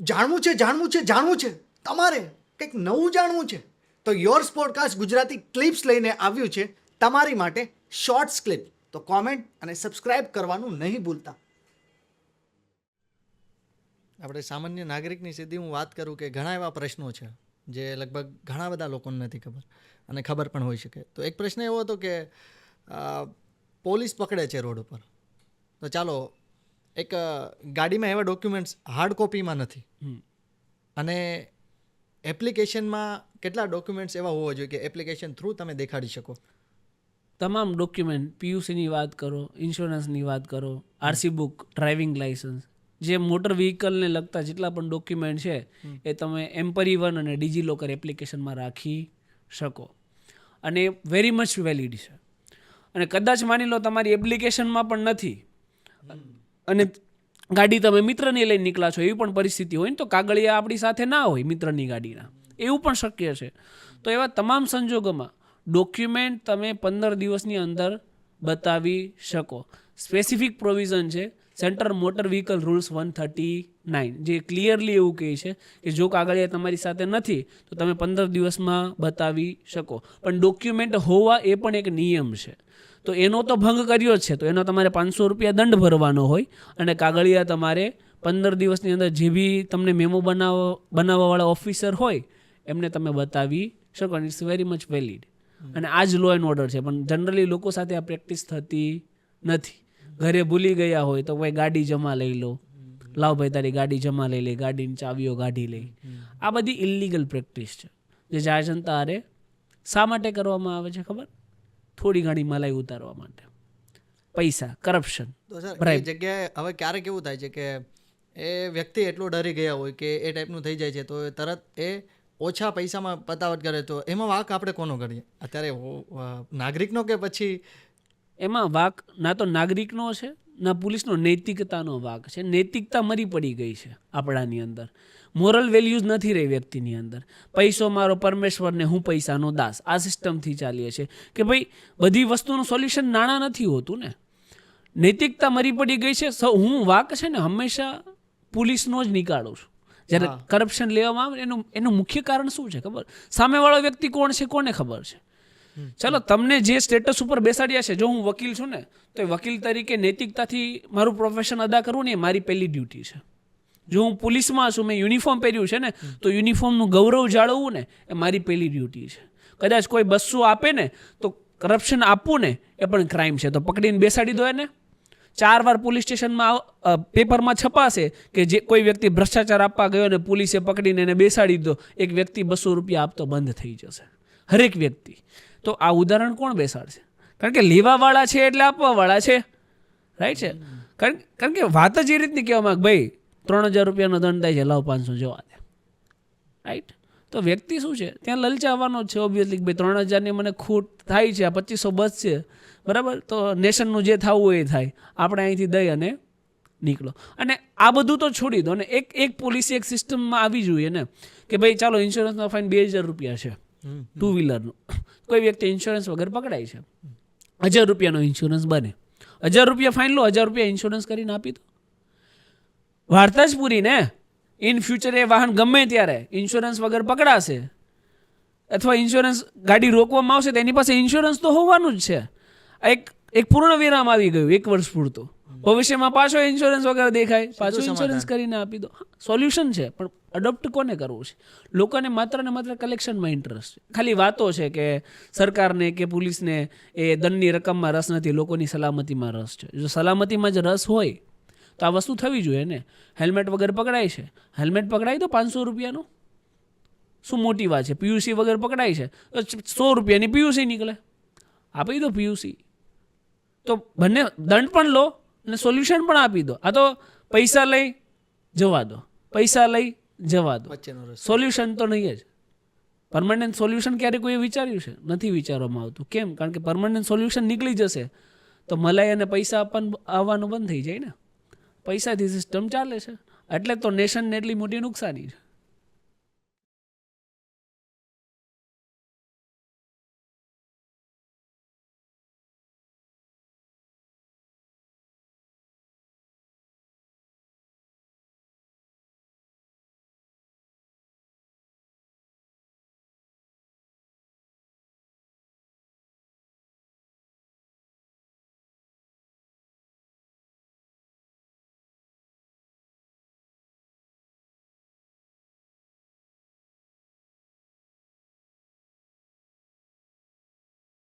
જાણવું છે જાણવું છે જાણવું છે. તમારે કંઈક નવું જાણવું છે. તો યોર સ્પોર્ટકાસ્ટ ગુજરાતી ક્લિપ્સ લઈને આવ્યું છે. તમારી માટે શોર્ટ્સ ક્લિપ તો કોમેન્ટ અને સબસ્ક્રાઇબ કરવાનું નહીં ભૂલતા. આપણે સામાન્ય નાગરિકની સીધી હું વાત કરું કે ઘણા એવા પ્રશ્નો છે, જે લગભગ ઘણા બધા લોકોને નથી ખબર અને ખબર પણ હોઈ શકે. તો એક પ્રશ્ન એવો હતો કે પોલીસ પકડે છે રોડ ઉપર. તો ચાલો એક ગાડીમાં એવા ડોક્યુમેન્ટ્સ હાર્ડ કોપીમાં નથી. અને એપ્લિકેશનમાં કેટલા ડોક્યુમેન્ટ્સ એવા હોવા જોઈએ કે એપ્લિકેશન થ્રુ તમે દેખાડી શકો? તમામ ડોક્યુમેન્ટ પીયુસીની વાત કરો ઇન્સ્યોરન્સની વાત કરો આરસી બુક ડ્રાઇવિંગ લાઇસન્સ જે મોટર વ્હીકલને લગતા જેટલા પણ ડોક્યુમેન્ટ છે એ તમે એમ પરિવહન અને ડિજીલોકર એપ્લિકેશનમાં રાખી શકો. અને વેરી મચ વેલિડ છે. અને કદાચ માની લો તમારી એપ્લિકેશનમાં પણ નથી. અને ગાડી તમે મિત્રની લઈને નીકળ્યા છો, એવી પણ પરિસ્થિતિ હોય ને, તો કાગળિયા આપણી સાથે ના હોય મિત્રની ગાડીના. એવું પણ શક્ય છે. તો એવા તમામ સંજોગોમાં ડોક્યુમેન્ટ તમે પંદર દિવસની અંદર બતાવી શકો. સ્પેસિફિક પ્રોવિઝન છે centre motor vehicle rules one thirty nine જે ક્લિયરલી એવું કહે છે કે જો કાગળિયા તમારી સાથે નથી, તો તમે પંદર દિવસમાં બતાવી શકો. પણ ડોક્યુમેન્ટ હોવા એ પણ એક નિયમ છે. તો એનો તો ભંગ કર્યો છે. તો એનો તમારે પાંચસો રૂપિયા દંડ ભરવાનો હોય અને કાગળિયા તમારે પંદર દિવસની અંદર જે બી તમને મેમો બનાવવા બનાવવાવાળા ઓફિસર હોય, એમને તમે બતાવી શકો ઇટ્સ વેરી મચ વેલિડ. અને આ જ લો એન્ડ ઓર્ડર છે. પણ જનરલી લોકો સાથે આ પ્રેક્ટિસ થતી નથી. ઘરે ભૂલી ગયા હોય તો ભાઈ ગાડી જમા લઈ લો. લાવ ભાઈ તારી ગાડી જમા લઈ લે, ગાડીની ચાવીઓ કાઢી લઈ આ બધી ઇલ્લીગલ પ્રેક્ટિસ છે. જે જાય જનતા હારે શા માટે કરવામાં આવે છે ખબર? થોડી ઘણી મલાઈ ઉતારવા માટે પૈસા કરપ્શન. જગ્યાએ હવે ક્યારેક એવું થાય છે કે એ વ્યક્તિ એટલો ડરી ગયા હોય કે એ ટાઈપનું થઈ જાય છે તો તરત એ ઓછા પૈસામાં પતાવટ કરે તો એમાં વાક આપણે કોનો કરીએ અત્યારે નાગરિકનો કે પછી એમાં વાક ના તો નાગરિકનો છે ના પોલીસનો નૈતિકતાનો ભાગ છે. નૈતિકતા મરી પડી ગઈ છે આપણાની અંદર. મોરલ વેલ્યુઝ નથી રહી વ્યક્તિની અંદર. પૈસો મારો પરમેશ્વરને હું પૈસાનો દાસ. આ સિસ્ટમથી ચાલીએ છે કે ભાઈ બધી વસ્તુનું સોલ્યુશન નાણાં નથી હોતું ને. નૈતિકતા મરી પડી ગઈ છે. સૌ હું વાક છે ને હંમેશા પોલીસનો જ નીકાળું છું. જ્યારે કરપ્શન લેવામાં આવે એનું એનું મુખ્ય કારણ શું છે ખબર? સામેવાળો વ્યક્તિ કોણ છે કોને ખબર છે? ચાલો, તમને જે સ્ટેટસ ઉપર બેસાડ્યા છે, જો હું વકીલ છું ને, તો એ વકીલ તરીકે નૈતિકતાથી મારું પ્રોફેશન અદા કરવું ને એ મારી પહેલી ડ્યુટી છે. જો હું પોલીસમાં છું, મેં યુનિફોર્મ પહેર્યું છે ને, તો યુનિફોર્મનું ગૌરવ જાળવવું ને, એ મારી પહેલી ડ્યુટી છે. કદાચ કોઈ બસો આપે ને, તો કરપ્શન આપવું ને, એ પણ ક્રાઇમ છે. તો પકડીને બેસાડી દો એને. ચાર વાર પોલીસ સ્ટેશનમાં પેપરમાં છપાશે કે જે કોઈ વ્યક્તિ ભ્રષ્ટાચાર આપવા ગયો અને પોલીસે પકડીને એને બેસાડી દો, એક વ્યક્તિ બસો રૂપિયા આપતો બંધ થઈ જશે. હરેક વ્યક્તિ. તો આ ઉદાહરણ કોણ બેસાડશે? કારણ કે લેવાવાળા છે એટલે આપવાવાળા છે. રાઈટ છે? કારણ કારણ કે વાત જ એ રીતની કહેવામાં ભાઈ, ત્રણ હજાર રૂપિયાનો દંડ થાય છે, લાવ પાંચસો, જવા દે. રાઈટ તો વ્યક્તિ શું છે? ત્યાં લલચાવવાનો છે ઓબ્વિયસલી ભાઈ ત્રણ હજારની મને ખૂટ થાય છે, આ પચીસો બસ છે. બરાબર? તો નેશનનું જે થવું હોય એ થાય. આપણે અહીંથી દઈ અને નીકળો. અને આ બધું તો છોડી દો. અને એક એક પોલિસી, એક સિસ્ટમમાં આવી જોઈએ ને કે ભાઈ ચાલો ઇન્સ્યોરન્સનો ફાઇન બે હજાર રૂપિયા છે. ટુ વ્હીલરનું કોઈ વ્યક્તિ ઇન્સ્યોરન્સ વગર પકડાય છે. હજાર રૂપિયાનો ઇન્સ્યોરન્સ બને. હજાર રૂપિયા ફાઇન લો, હજાર રૂપિયા ઇન્સ્યોરન્સ કરીને આપી દો. વાર્તા જ પૂરી ને? ઇન ફ્યુચર એ વાહન ગમે ત્યારે ઇન્સ્યોરન્સ વગર પકડાશે અથવા ઇન્સ્યોરન્સ ગાડી રોકવામાં આવશે તો એની પાસે ઇન્સ્યોરન્સ તો હોવાનું જ છે. એક એક પૂર્ણ વિરામ આવી ગયું, એક વર્ષ પૂરતું. ભવિષ્યમાં પાછો ઇન્સ્યોરન્સ વગર દેખાય પાછો ઇન્સ્યોરન્સ કરીને આપી દો. સોલ્યુશન છે પણ અડોપ્ટ કોને કરવું છે? લોકોને માત્ર ને માત્ર કલેક્શનમાં ઇન્ટરેસ્ટ છે. ખાલી વાતો છે કે સરકારને કે પોલીસને એ દંડની રકમમાં રસ નથી લોકોની સલામતીમાં રસ છે. જો સલામતીમાં જ રસ હોય તો આ વસ્તુ થવી જોઈએ ને. હેલ્મેટ વગર પકડાય છે. હેલ્મેટ પકડાય તો પાંચસો રૂપિયાનું? શું મોટી વાત છે? પીયુસી વગર પકડાય છે? તો સો રૂપિયાની પીયુસી નીકળે. આપી દો પીયુસી તો બંને દંડ પણ લો. અને સોલ્યુશન પણ આપી દો. આ તો પૈસા લઈ જવા દો. પૈસા લઈ જવા દો. સોલ્યુશન તો નહીં જ. પરમનન્ટ સોલ્યુશન ક્યારે કોઈએ વિચાર્યું છે? નથી વિચારવામાં આવતું. કેમ? કારણ કે પરમનન્ટ સોલ્યુશન નીકળી જશે. તો મલાઈ અને પૈસા આપવાનું આવવાનું બંધ થઈ જાય ને. પૈસાથી સિસ્ટમ ચાલે છે. એટલે તો નેશનને એટલી મોટી નુકસાની છે.